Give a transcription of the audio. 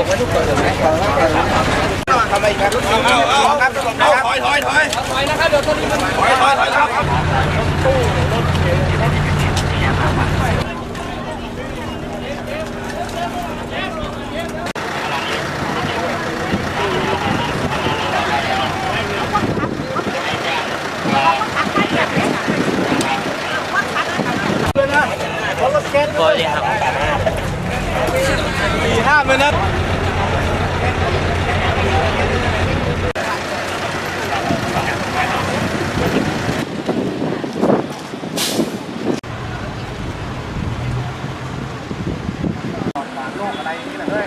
ส่งไว้ทุกคนถูกไหมทำไมครับถอาถอาถอาครับถอาถอยถอยถอยถอยนะครับเบถอยวตัยนี้มันถอยถอยถอยครับตู้รถเข็นรถก็ถอยครับสี่ห้าเมตร โยกอะไรนี่แหละเฮ้ย